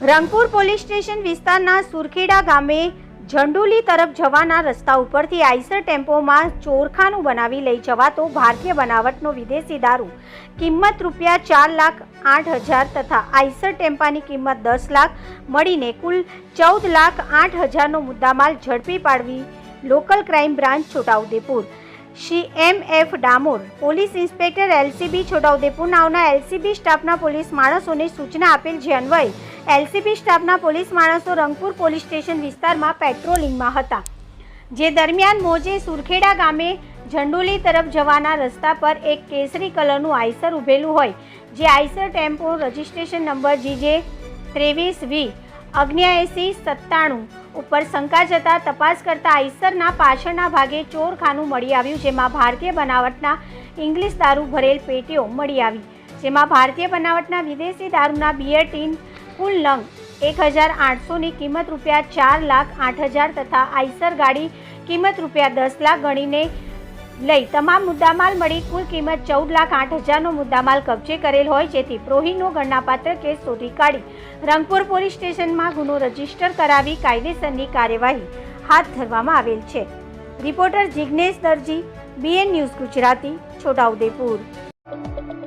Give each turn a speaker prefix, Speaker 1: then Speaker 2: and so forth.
Speaker 1: Rangpur police station વિસ્તારના સુરખેડા ગામે ઝંડુલી તરફ જવાના રસ્તા ઉપરથી આઈસર ટેમ્પોમાં ચોરખાનું બનાવી લઈ જવાતો ભારતીય બનાવટનો વિદેશી દારૂ. કિંમત રૂપિયા ચાર લાખ આઠ હજાર તથા આઈસર ટેમ્પાની કિંમત દસ લાખ મળીને કુલ ચૌદ લાખ આઠ હજારનો મુદ્દામાલ ઝડપી પાડવી local crime branch Chhotaudepur. Shri M F Damor, police inspector LCB Chhotaudepur નાવના LCB સ્ટાફના પોલીસ માણસોને સૂચના આપેલ જે અન્વયે એલસીબી સ્ટાફના પોલીસ માણસો રંગપુર પોલીસ સ્ટેશન વિસ્તારમાં પેટ્રોલિંગમાં હતા. જે દરમિયાન મોજે સુરખેડા ગામે ઝંડોલી તરફ જવાના રસ્તા પર એક કેસરી કલરનું આઈસર ઊભેલું હોય, જે Eicher tempo registration number GJ ત્રેવીસ વી અગ્નિયાએસી સત્તાણું ઉપર શંકા જતા તપાસ કરતા આઈસરના પાછળના ભાગે ચોરખાનું મળી આવ્યું, જેમાં ભારતીય બનાવટના ઇંગ્લિશ દારૂ ભરેલ પેટીઓ મળી આવી, જેમાં ભારતીય બનાવટના વિદેશી દારૂના બિયર ટીન કુલ લંગ એક હજાર આઠસોની કિંમત રૂપિયા ચાર લાખ આઠ હજાર તથા આઈસર ગાડી કિંમત રૂપિયા દસ લાખ ગણીને લઈ તમામ મુદ્દામાલ મળી કુલ કિંમત ચૌદ લાખ આઠ હજારનો મુદ્દામાલ કબજે કરેલ હોય જેથી પ્રોહીનો ગણનાપાત્ર કેસ શોધી કાઢી રંગપુર પોલીસ સ્ટેશનમાં ગુનો રજિસ્ટર કરાવી કાયદેસરની કાર્યવાહી હાથ ધરવામાં આવેલ છે. Reporter Jignesh Darji BN news Gujarati Chhota Udepur